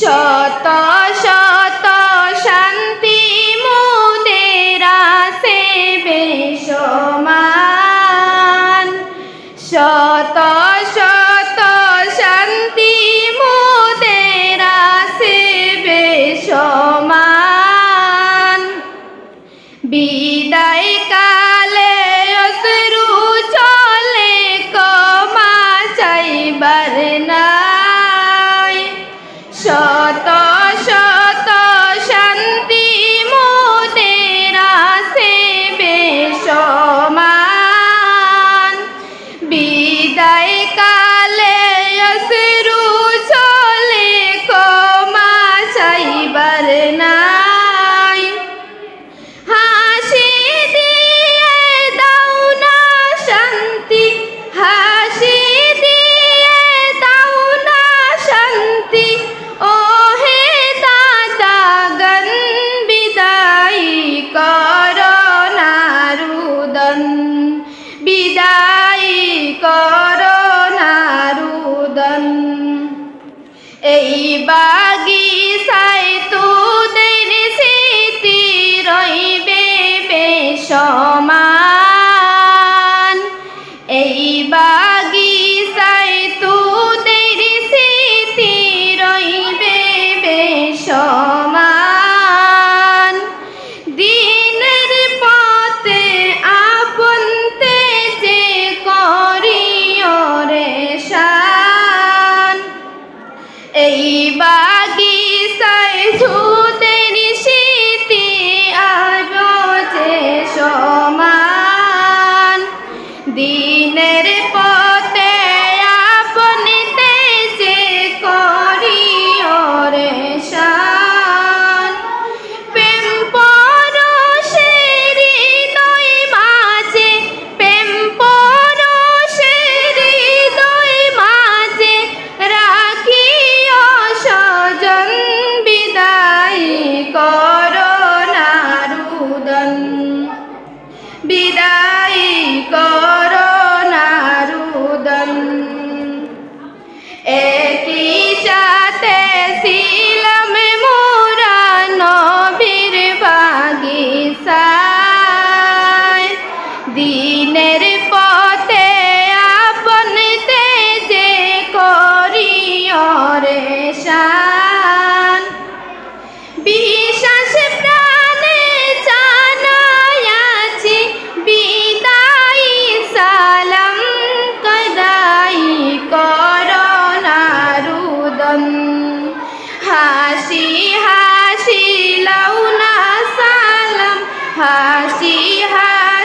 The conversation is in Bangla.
শত শত শান্তি মোদের আছে বেশমান। শত শত শান্তি মোদের আছে বেশমান। বিদায় এই বাগিচায় তোদের স্মৃতি রইবে বেশমান এই বা গেছিলাম মোরা নবীর বাগিসায় দিনের পথে আপন যে হাসি হাসি লাউনা সালাম হাসি হাসি